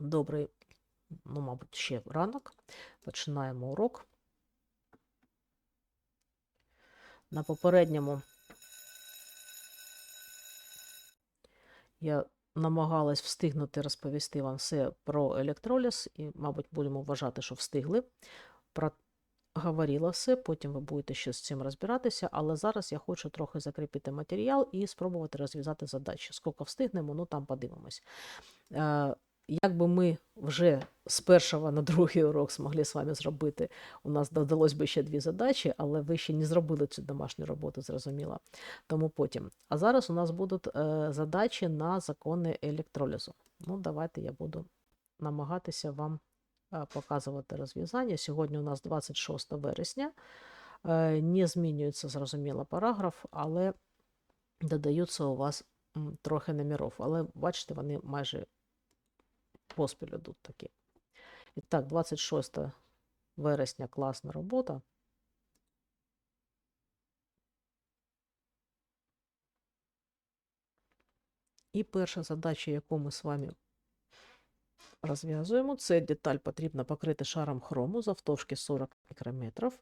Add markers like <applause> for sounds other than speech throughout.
Добрий, ну, мабуть, ще ранок. Починаємо урок. На попередньому я намагалась встигнути розповісти вам все про електроліз, і, мабуть, будемо вважати, що встигли. Проговорила все, потім ви будете ще з цим розбиратися, але зараз я хочу трохи закріпити матеріал і спробувати розв'язати задачі. Скільки встигнемо, ну там подивимось. Як би ми вже з першого на другий урок змогли з вами зробити, у нас додалось би ще дві задачі, але ви ще не зробили цю домашню роботу, зрозуміло. Тому потім. А зараз у нас будуть е, задачі на закони електролізу. Ну, давайте я буду намагатися вам е, показувати розв'язання. Сьогодні у нас 26 вересня. Е, Не змінюється, зрозуміло, параграф, але додаються у вас трохи номерів. Але бачите, вони майже поспіль йдуть такі. І так, 26 вересня класна робота. І перша задача, яку ми з вами розв'язуємо, це деталь потрібно покрити шаром хрому завтовшки 40 мікрометрів.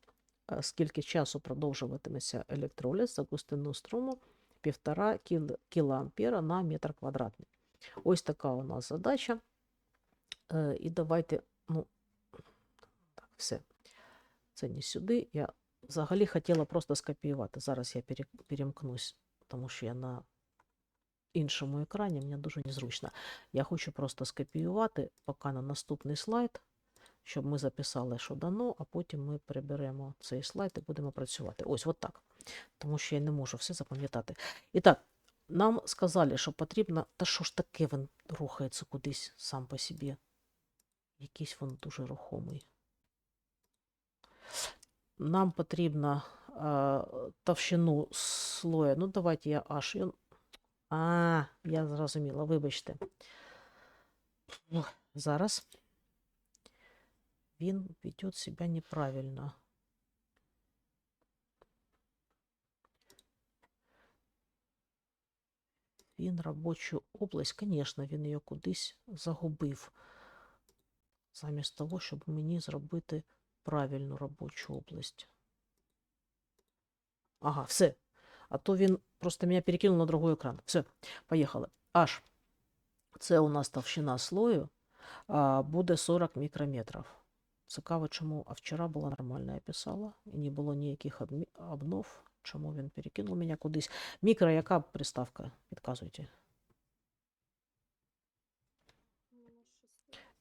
Е, Скільки часу продовжуватиметься електроліз за густину струму 1,5 кіл- кілоампера на метр квадратний. Ось така у нас задача. Е, І давайте, ну, так, все. Це не сюди. Я взагалі хотіла просто скопіювати. Зараз я перемкнусь, тому що я на іншому екрані, мені дуже незручно. Я хочу просто скопіювати поки на наступний слайд, щоб ми записали, що дано, а потім ми приберемо цей слайд і будемо працювати. Ось, от так. Тому що я не можу все запам'ятати. І так, нам сказали, що потрібно. Та що ж таке він рухається кудись сам по собі? Якийсь він дуже рухомий. Нам потрібно е, товщину слоя. Ну, давайте я аж. А, я зрозуміла, вибачте. Зараз він веде себе неправильно. Він робочу область, звісно, він її кудись загубив. Замість того, щоб мені зробити правильну робочу область. Ага, все. А то він просто мене перекинув на другий екран. Все, поїхали. H. Це у нас товщина слою. А, буде 40 мікрометрів. Цікаво, чому. А вчора була нормально, я писала. І не було ніяких обнов. Чому він перекинув мене кудись. Мікро, яка приставка? Підказуйте.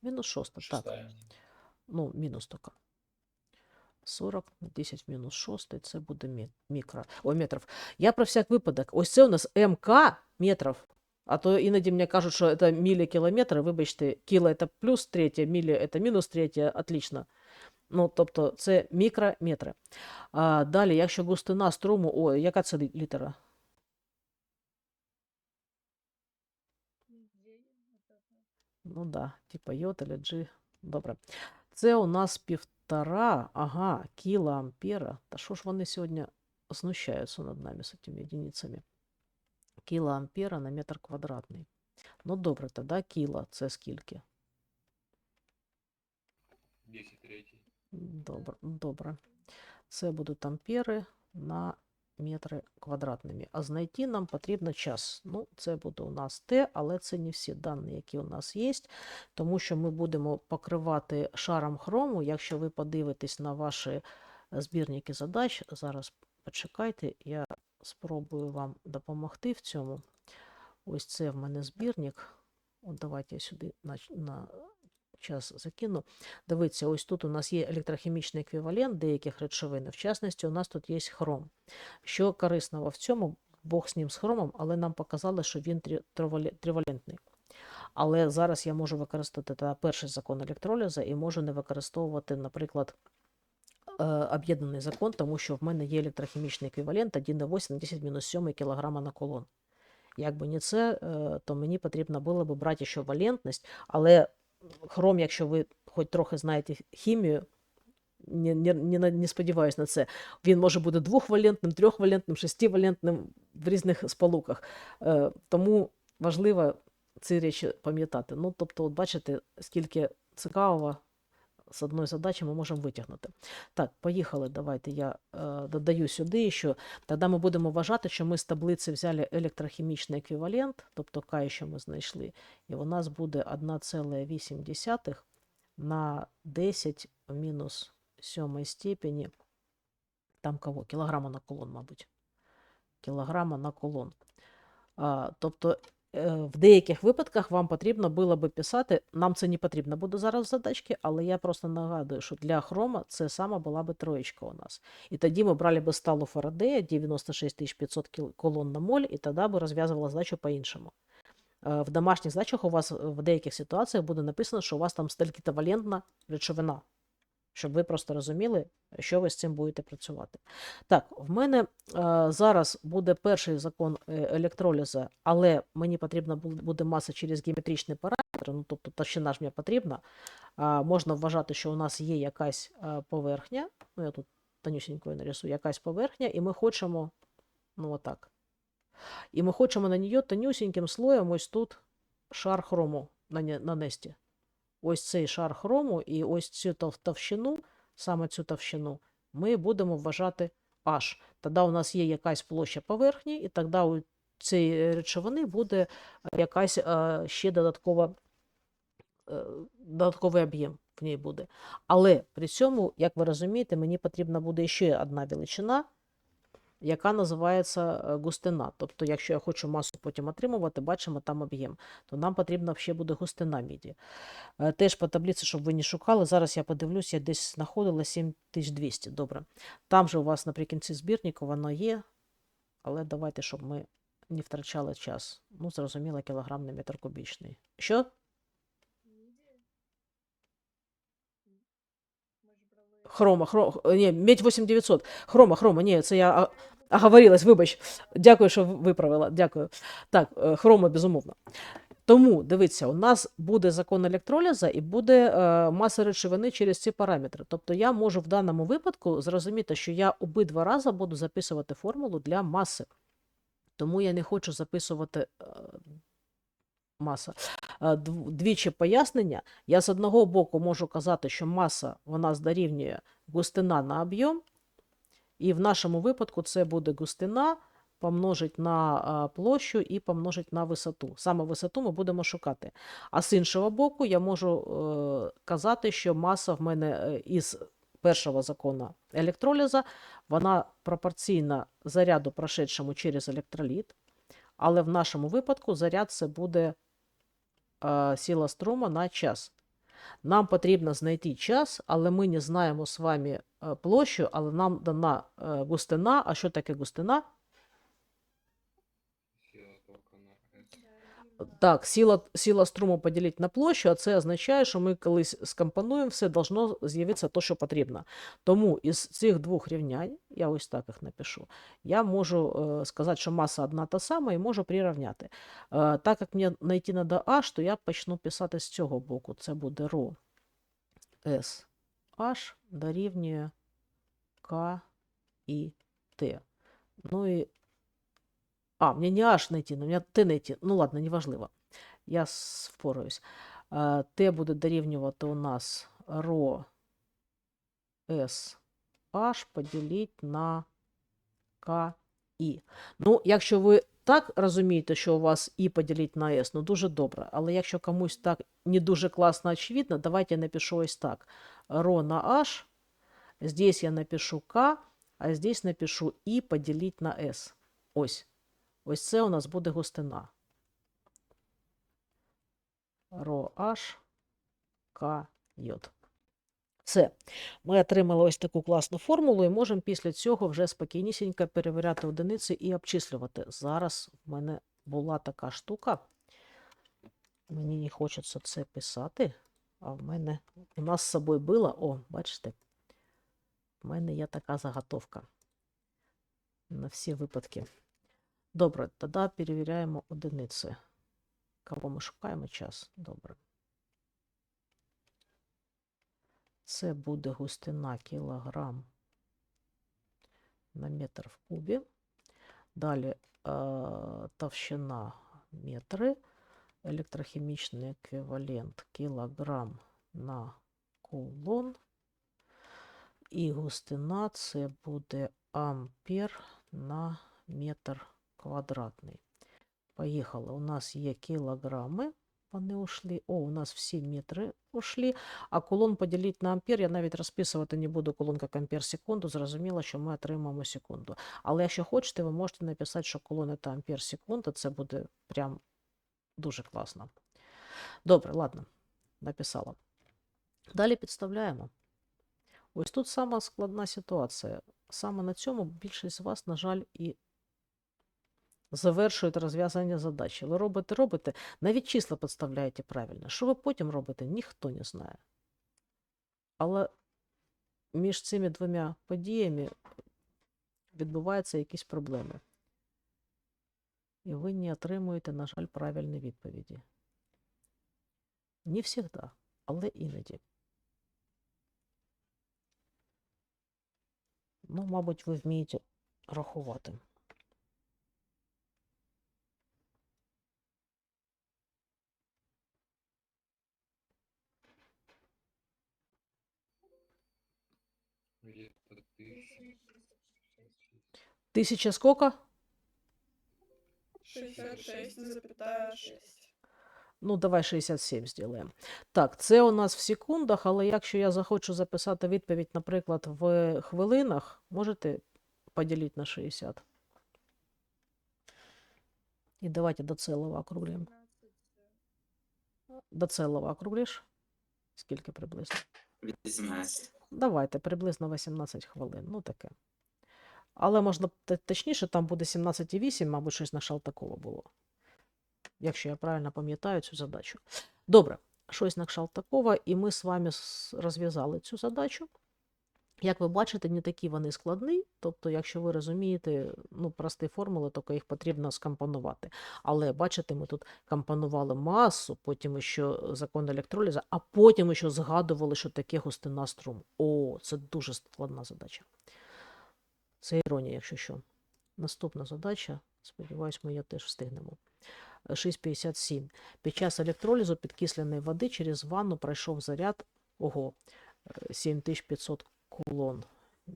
Мінус 6, так. Шестая. Ну, мінус тільки. 40 на 10 в мінус 6, це буде мі- мікро. Ой, метрів. Я про всяк випадок. Ось це у нас МК метрів. А то іноді мені кажуть, що це мілі кілометри. Вибачте, кіло це плюс третє, мілі це мінус третє. Отлично. Ну, тобто це мікрометри. А, далі, якщо густина струму, о, яка це лі- літера? Ну да, типа йод или G. Добре. Це у нас півтора, ага, кілоампера. Та що ж вони сьогодні знущаються над нами з цими единицями? Кілоампера на метр квадратний. Ну добре, тоді кіло це скільки? 10 третий. Добре, добре. Це будуть ампери на метри квадратними. А знайти нам потрібно час. Ну, це буде у нас Т, але це не всі дані, які у нас є, тому що ми будемо покривати шаром хрому. Якщо ви подивитесь на ваші збірники задач, зараз почекайте, я спробую вам допомогти в цьому. Ось це в мене збірник. От давайте я сюди на, на час закину. Дивіться, ось тут у нас є електрохімічний еквівалент деяких речовин. В частності, у нас тут є хром. Що корисного в цьому, Бог з ним з хромом, але нам показали, що він тривалентний. Але зараз я можу використати та перший закон електролізу і можу не використовувати, наприклад, е, об'єднаний закон, тому що в мене є електрохімічний еквівалент 1,8 на 10 мінус 7 кг на колон. Якби не це, е, то мені потрібно було б брати ще валентність, але хром, якщо ви хоч трохи знаєте хімію, не, не, не, не сподіваюся на це. Він може бути двохвалентним, трьохвалентним, шестивалентним в різних сполуках. Е, тому важливо ці речі пам'ятати. Ну, тобто, от бачите, скільки цікавого з одної задачі ми можемо витягнути. Так, поїхали. Давайте я е, додаю сюди, що тоді ми будемо вважати, що ми з таблиці взяли електрохімічний еквівалент, тобто К, що ми знайшли, і у нас буде 1,8 на 10 в мінус 7 степені. Там кого? Кілограма на колон, мабуть. Кілограма на колон. А, тобто в деяких випадках вам потрібно було би писати, нам це не потрібно буде зараз в задачці, але я просто нагадую, що для хрома це сама була би троєчка у нас. І тоді ми брали би сталу Фарадея 96500 колон на моль, і тоді би розв'язувала задачу по-іншому. Е, В домашніх задачах у вас в деяких ситуаціях буде написано, що у вас там стільки речовина, щоб ви просто розуміли, що ви з цим будете працювати. Так, в мене е, зараз буде перший закон е, електроліза, але мені потрібна буде маса через геометричні параметри, ну тобто товщина ж мені потрібна. А, можна вважати, що у нас є якась е, поверхня. Ну, я тут тонюсінькою нарисую, якась поверхня, і ми хочемо, ну отак. І ми хочемо на нее тонюсіньким слоєм ось тут шар хрому нанести. Ось цей шар хрому і ось цю товщину, саме цю товщину, ми будемо вважати H. Тоді у нас є якась площа поверхні, і тоді у цієї речовини буде якась е, ще додаткова, е, додатковий об'єм в ній буде. Але при цьому, як ви розумієте, мені потрібна буде ще одна величина, яка називається е, густина. Тобто, якщо я хочу масу потім отримувати, бачимо там об'єм, то нам потрібна ще буде густина міді. Е, Теж по таблиці, щоб ви не шукали. Зараз я подивлюсь, я десь знаходила 7200. Добре. Там же у вас наприкінці збірнику воно є, але давайте, щоб ми не втрачали час. Ну, зрозуміло, кілограм на метр кубічний. Що? Хрома, хрома, ні, медь 8900. Хрома, хрома, ні, це я оговорилась, вибач. Дякую, що виправила. Дякую. Так, е, хрома, безумовно. Тому, дивіться, у нас буде закон електроліза і буде е, маса речовини через ці параметри. Тобто я можу в даному випадку зрозуміти, що я обидва рази буду записувати формулу для маси. Тому я не хочу записувати е, маса. Е, Двічі пояснення. Я з одного боку можу казати, що маса вона дорівнює густина на об'єм, і в нашому випадку це буде густина помножить на площу і помножить на висоту. Саме висоту ми будемо шукати. А з іншого боку, я можу е, казати, що маса в мене е, із першого закону електроліза, вона пропорційна заряду, прошедшому через електроліт, але в нашому випадку заряд це буде е, сила струма на час. Нам потрібно знайти час, але ми не знаємо з вами е, площу, але нам дана е, густина. А що таке густина? Сила тока на С. Так, сила, сила струму поділити на площу, а це означає, що ми колись скомпонуємо все, должно з'явитися те, що потрібно. Тому із цих двох рівнянь, я ось так їх напишу, я можу е, сказати, що маса одна та сама і можу прирівняти. Е, так як мені знайти треба H, то я почну писати з цього боку. Це буде ρ S H дорівнює К і Т. Ну і а, мне не H найти, но мне Т найти. Ну ладно, неважливо. Я с- впораюсь. Т буде дорівнювати у нас ρ S H поділити на К І. Ну, якщо ви так розумієте, що у вас І поділити на С, ну дуже добре. Але якщо комусь так не дуже класно очевидно, давайте я напишу ось так. ρ на H, здесь я напишу К, а здесь напишу І поділити на С. Ось. Ось це у нас буде густина. ро К йод. Все. Ми отримали ось таку класну формулу і можемо після цього вже спокійнісінько перевіряти одиниці і обчислювати. Зараз в мене була така штука. Мені не хочеться це писати, а в мене у нас з собою було. О, бачите, в мене є така заготовка на всі випадки. Добре, тоді перевіряємо одиниці. Кого ми шукаємо час? Добре. Це буде густина кілограм на метр в кубі. Далі е, товщина метри. електрохімічний еквівалент кілограм на кулон. І густина це буде ампер на метр квадратний. Поїхали. У нас є кілограми. Вони ушли. О, у нас всі метри ушли. А кулон поділити на ампер. Я навіть розписувати не буду кулон як ампер секунду. Зрозуміло, що ми отримаємо секунду. Але якщо хочете, ви можете написати, що кулон це ампер секунда. Це буде прям дуже класно. Добре, ладно, написала. Далі підставляємо. Ось тут сама складна ситуація. Саме на цьому більшість з вас, на жаль, і завершують розв'язання задачі. Ви робите, робите, навіть числа підставляєте правильно. Що ви потім робите, ніхто не знає. Але між цими двома подіями відбуваються якісь проблеми. І ви не отримуєте, на жаль, правильні відповіді. Не завжди, але іноді. Ну, мабуть, ви вмієте рахувати. Где-то тысяча. Тисяча скільки? 66,6. Ну, давай 67 зробимо. Так, це у нас в секундах, але якщо я захочу записати відповідь, наприклад, в хвилинах, можете поділити на 60. І давайте до цілого округлимо. До цілого округлиш? Скільки приблизно? 18. Давайте, приблизно 18 хвилин. Ну, таке. Але можна точніше, там буде 17,8, мабуть, щось на Шалтакова було. Якщо я правильно пам'ятаю цю задачу. Добре, щось на Шалтакова, і ми з вами розв'язали цю задачу. Як ви бачите, не такі вони складні. Тобто, якщо ви розумієте, ну, прості формули, тільки їх потрібно скомпонувати. Але бачите, ми тут компонували масу, потім ще закон електроліза, а потім ще згадували, що таке густина струму. О, це дуже складна задача. Це іронія, якщо що. Наступна задача, сподіваюсь, ми її теж встигнемо. Е, 6,57. Під час електролізу підкисленої води через ванну пройшов заряд ого, е, 7500 кулон.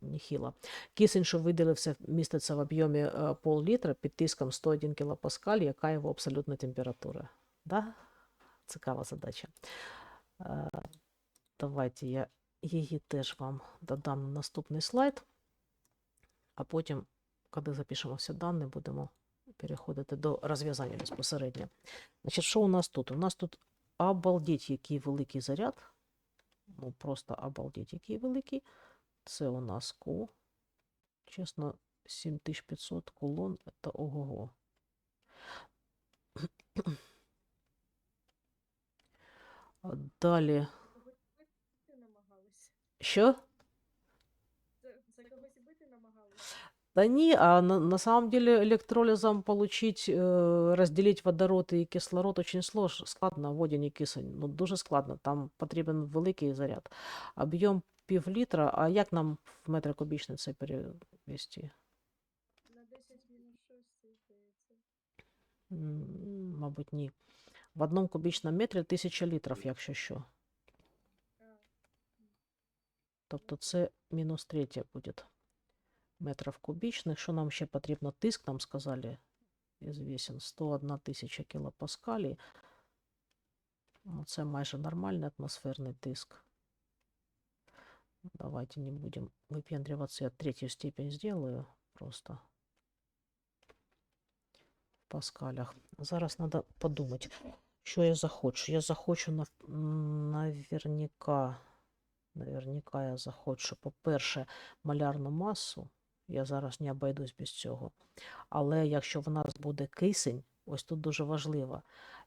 Ніхіла. Кисень, що виділився, міститься в об'ємі е, пол-літра під тиском 101 кПа, яка його абсолютна температура. Да? Цікава задача. Е, Давайте я її теж вам додам на наступний слайд. А потім, коли запишемо всі дані, будемо переходити до розв'язання безпосередньо. Значить, що у нас тут? У нас тут обалдеть, який великий заряд. Ну, просто обалдеть, який великий. Це у нас Q. Чесно, 7500 кулон це ого-го. Далі. Що? Да не, а на, на самом деле электролизом получить, э, разделить водород і кислород очень сложно, складно, водяні кисень, ну дуже складно, там потрібен великий заряд. Об'єм пів літра, а як нам в метри кубічний це перевести? На 10 мінус 6, здається. М, Мабуть, ні. В одному кубічному метрі тисяча літрів, якщо що. А, Тобто це мінус третє буде Метрів кубічних. Що нам ще потрібно? Тиск, нам сказали, ізвісен 101 тисяча кілопаскалів. Ну, Це майже нормальний атмосферний тиск. Давайте не будем выпендриваться. Я третью степень сделаю просто в паскалях. Зараз треба подумати, що я захочу. Я захочу нав- наверняка, наверняка я захочу, по-перше, малярну масу. Я зараз не обійдусь без цього. Але якщо в нас буде кисень, ось тут дуже важливо.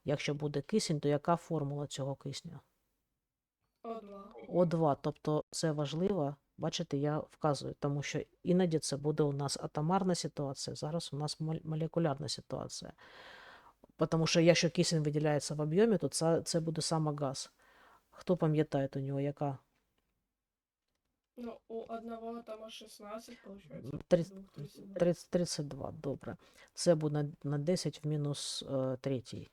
Якщо буде кисень, то яка формула цього кисню? О2. О2, тобто це важливо. Бачите, я вказую, тому що іноді це буде у нас атомарна ситуація, зараз у нас молекулярна ситуація. Тому що якщо кисень виділяється в об'ємі, то це, це буде саме газ. Хто пам'ятає у нього, яка? Ну, у одного там 16, получается. Тридцать- 32. 30, 32, добре. Це буде на, на 10 в мінус е, третій.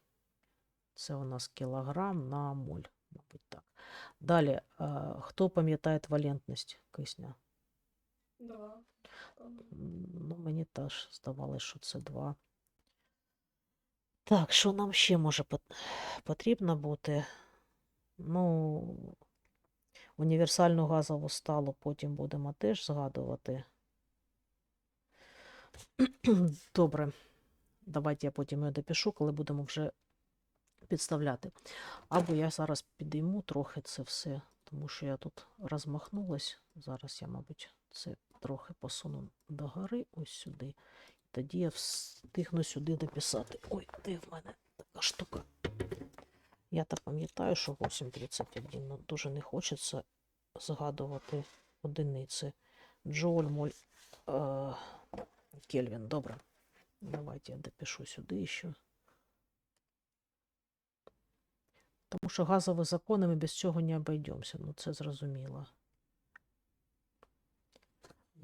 Це у нас кілограм на моль, мабуть, так. Далі, е, хто пам'ятає валентність кисня? Два. Ну, мені теж здавалося, що це 2. Так, що нам ще може потрібно бути? Ну, універсальну газову сталу потім будемо теж згадувати. <clears throat> Добре. Давайте я потім його допишу, коли будемо вже підставляти. Або я зараз підійму трохи це все, тому що я тут розмахнулась. Зараз я, мабуть, це трохи посуну догори, ось сюди. Тоді я встигну сюди дописати. Ой, де в мене така штука. Я так пам'ятаю, що 8.31, ну дуже не хочеться згадувати одиниці. Джоуль, моль, е, Кельвін. Добре. Давайте я допишу сюди ще. Тому що газові закони ми без цього не обійдемося. Ну, це зрозуміло.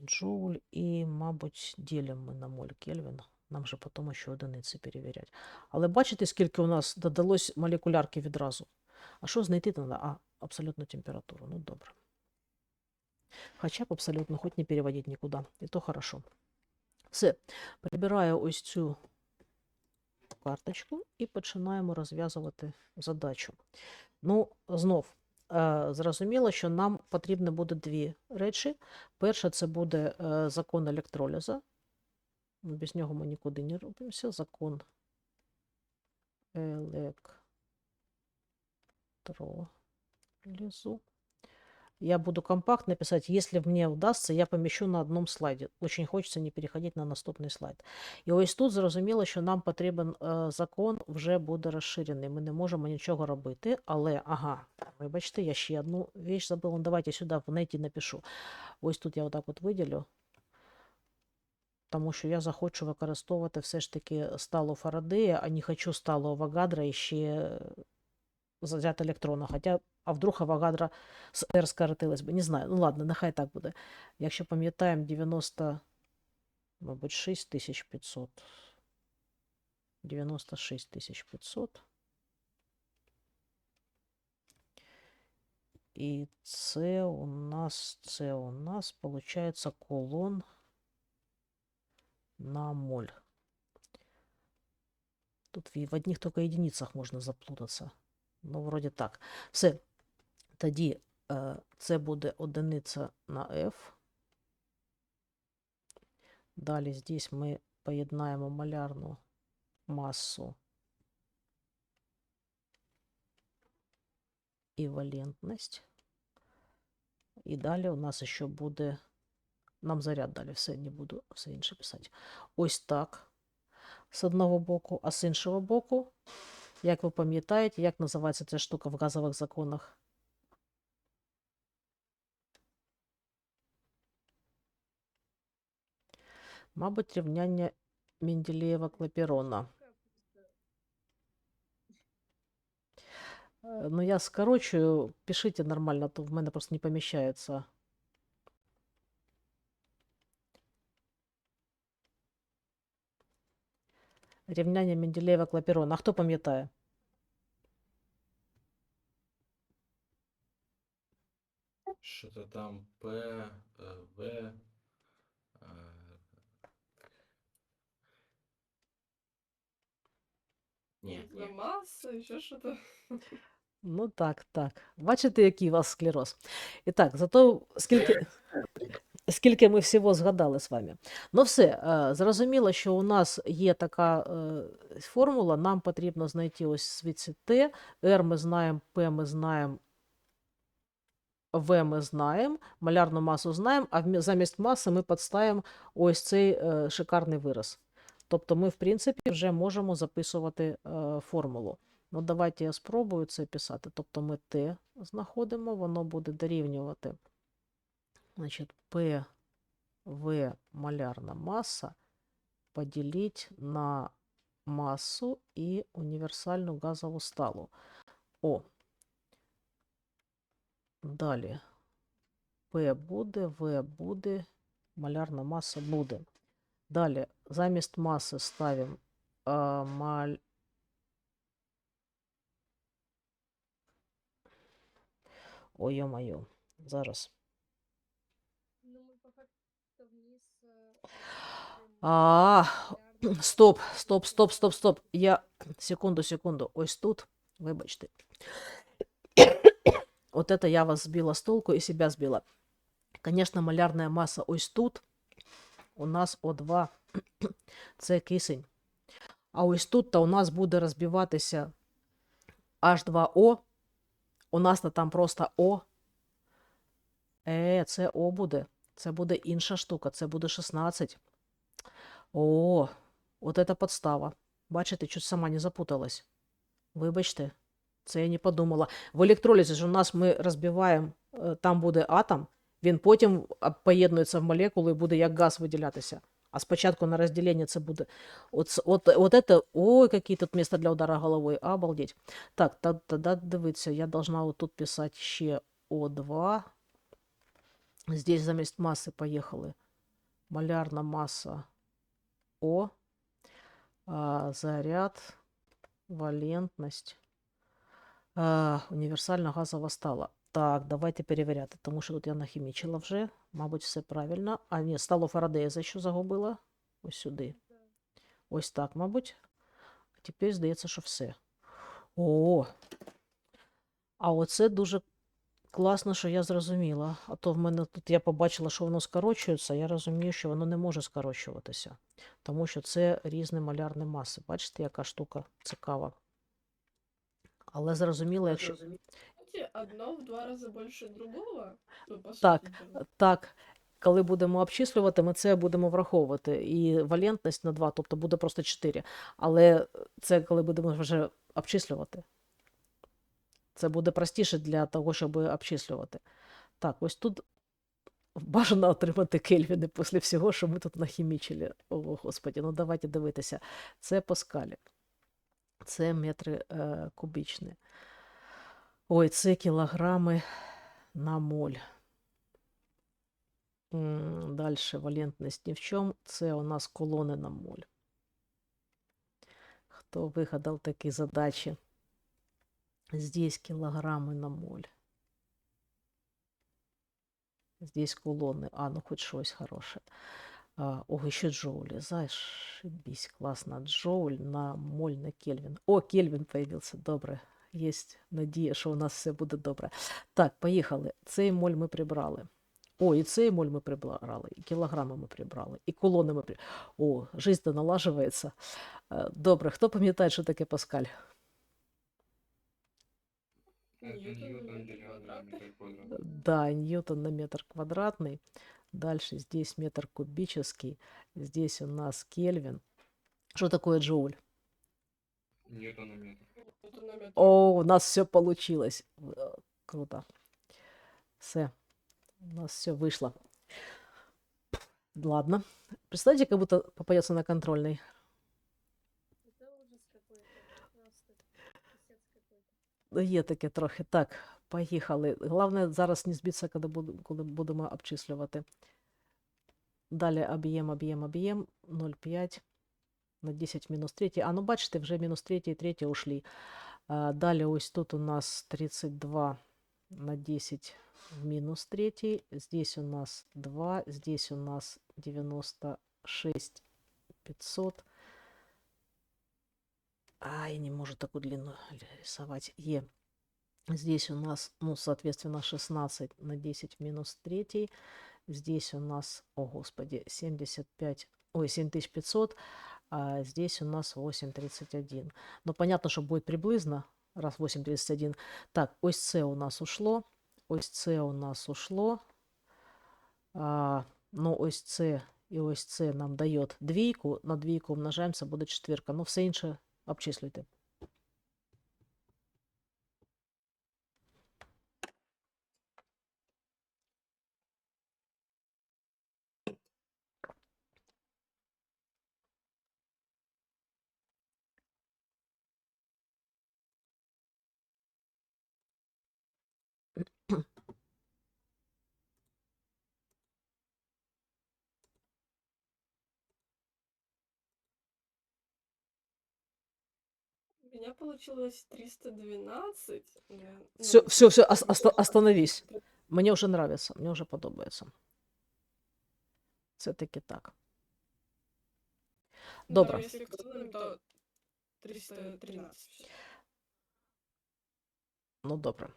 Джоуль і, мабуть, ділимо ми на моль Кельвін. Нам же потім ще одиниці перевіряти. Але бачите, скільки у нас додалось молекулярки відразу. А що знайти треба? А, абсолютну температуру. Ну, добре. Хоча б абсолютно, хоч не переводити нікуди. І то хорошо. Все. Прибираю ось цю карточку і починаємо розв'язувати задачу. Ну, знов, е, зрозуміло, що нам потрібно буде дві речі. Перше, це буде е, закон електроліза. Без нього ми нікуди не рухаємося. Закон электролизу. Я буду компактно писать, если мне удастся, я помещу на одном слайді. Очень хочеться не переходити на наступний слайд. І ось тут зрозуміло, що нам потрібен е, закон вже буде розширений. Ми не можемо нічого робити, але ага, вибачте, я ще одну річ забула. Давайте сюди в неті напишу. Ось тут я отак от виділю. Тому що я захочу використовувати все ж таки сталу Фарадея, а не хочу сталу Авогадра і ще взяти електрона. Хоча, а вдруг Авогадра з R скоротилась би. Не знаю. Ну ладно, нехай так буде. Якщо пам'ятаємо 90, мабуть, 6500. 96 500. І це у нас, це у нас, получается, колон на моль. Тут в одних только единицах можна заплутатися. Ну, вроді так. Все. Тоді е, це буде одиниця на F. Далі здесь ми поєднаємо малярну масу і валентність. І далі у нас ще буде. Нам заряд далі, все не буду все інше писати. Ось так. З одного боку, а з іншого боку, як ви пам'ятаєте, як називається ця штука в газових законах? Мабуть, рівняння Менделєєва Клапірона. Е, Ну, я скорочую, пишите нормально, то в мене просто не поміщається. Рівняння Менделєєва Клапірона. А хто пам'ятає? Что-то там П, э, В. э, Нет, Для нет. массы, еще что-то. Ну так, так. Бачите, який у вас склероз. І так, зато скільки, скільки ми всього згадали з вами. Ну все, е, зрозуміло, що у нас є така е, формула, нам потрібно знайти ось звідси Т, R ми знаємо, P ми знаємо, В ми знаємо, малярну масу знаємо, а замість маси ми підставимо ось цей е, шикарний вираз. Тобто ми, в принципі, вже можемо записувати формулу. Ну, давайте я спробую це писати. Тобто ми Т знаходимо, воно буде дорівнювати. Значит, PV малярная масса поделить на массу и универсальную газовую сталу. О. далее P буде, V буде, малярна маса буде. Далі замість маси ставимо а, маль... Ой-ой-ой, зараз. А. <clears throat> Стоп, стоп, стоп, стоп, стоп. Я секунду, секунду. Ось тут, вибачте. <coughs> Вот это я вас сбила с толку и себя сбила. Конечно, малярная масса ось тут. У нас О2 це кисень. А ось тут то у нас буде розбиватися H2O. У нас то там просто О. Е, це О буде. Це буде інша штука. Це буде 16. О, от это подстава. Бачите, чуть сама не запуталась. Вибачте, це я не подумала. В електролізі ж у нас ми розбиваємо, е, там буде атом, він потім поєднується в молекулу і буде як газ виділятися. А спочатку на розділення це буде. От, от, от это, ой, які тут місця для удара головою. Обалдеть. Так, та- тоді дивіться, я должна тут писати ще О2. Здесь замість маси поїхали. Малярна маса О, а, заряд, валентність, а, універсальна газова стала. Так, давайте перевіряти, тому що тут я нахімічила вже. Мабуть, все правильно. А ні, стало Фарадея за що загубила? Ось сюди. Да. Ось так, мабуть. А тепер здається, що все. О! А оце дуже класно, що я зрозуміла. А то в мене тут я побачила, що воно скорочується. Я розумію, що воно не може скорочуватися, тому що це різні малярні маси. Бачите, яка штука цікава. Але зрозуміло, якщо. Одно в два рази більше другого. Так. Так, коли будемо обчислювати, ми це будемо враховувати. І валентність на 2, тобто буде просто 4. Але це коли будемо вже обчислювати. Це буде простіше для того, щоб обчислювати. Так, ось тут бажано отримати кельвіни після всього, що ми тут нахімічили. О, Господі, ну давайте дивитися. Це паскалі. Це метри е, кубічні. Ой, це кілограми на моль. Далі валентність ні в чому. Це у нас колони на моль. Хто вигадав такі задачі? Здесь кілограми на моль. Здесь колони. А, ну хоч щось хороше. А, ого, ще джоулі. Зашибись, класно. Джоуль на моль на Кельвін. О, Кельвін появився. Добре. Є надія, що у нас все буде добре. Так, поїхали. Цей моль ми прибрали. О, і цей моль ми прибрали, і кілограми ми прибрали, і колони ми прибрали. О, життя налажується. Е, Добре, хто пам'ятає, що таке Паскаль? Ньютон на метр квадратний. Да, ньютон на метр квадратный. Дальше здесь метр кубический. Здесь у нас Кельвин. Что такое джоуль? Ньютон на метр. Ньютон на метр. О, у нас все получилось. Э, Круто. Все. У нас все вышло. Ладно. Представьте, как будто попадется на контрольный. Це ужас какой-то. Просто писець какой-то. Ну, Є таке трохи. Так, поїхали. Головне зараз не збитися, коли буду- коли будемо обчислювати. Далі об'єм, об'єм, об'єм 0,5 на 10 мінус 3. А ну бачите, вже мінус 3 і 3 ушли. А, далі ось тут у нас 32 на 10 в мінус 3. Здесь у нас 2, здесь у нас 96 500. А, я не могу такую длину рисовать. Е. Здесь у нас, ну, соответственно, 16 на 10 в минус 3. Здесь у нас, о господи, 75, ой, 7500. А здесь у нас 831. Ну, понятно, что будет приблизно, раз 831. Так, ось це у нас ушло. Ось це у нас ушло. А, ну, ось це і ось це нам дає двійку. На двійку умножаємося, буде четвірка. Ну, все інше обчислюйте. меня получилось 312. э, ну, Все, все, все, остановись. Мені вже нравится, мені вже подобається. Це таки так. ну, добро. там, если косвенным, то 313. всё. Ну, добре.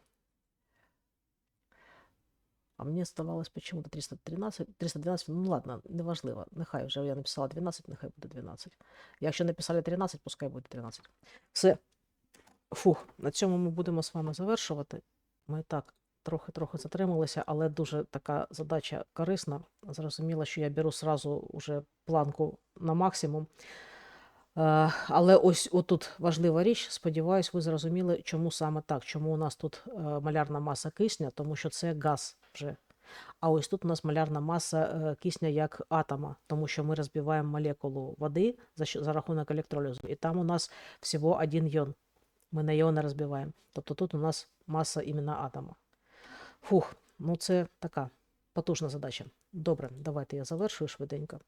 А мені ставалось почему-то 313, 312, ну ладно, неважливо. Нехай вже я написала 12, нехай буде 12. Якщо написали 13, пускай буде 13. Все. Фух, на цьому ми будемо з вами завершувати. Ми так трохи-трохи затрималися, але дуже така задача корисна. Зрозуміло, що я беру сразу уже планку на максимум. Е, Але ось отут важлива річ. Сподіваюсь, ви зрозуміли, чому саме так, чому у нас тут е, малярна маса кисня, тому що це газ вже. А ось тут у нас малярна маса е, кисня як атома, тому що ми розбиваємо молекулу води за, за рахунок електролізу. І там у нас всього один йон. Ми на йони розбиваємо. Тобто тут у нас маса іменно атома. Фух, ну це така потужна задача. Добре, давайте я завершую швиденько.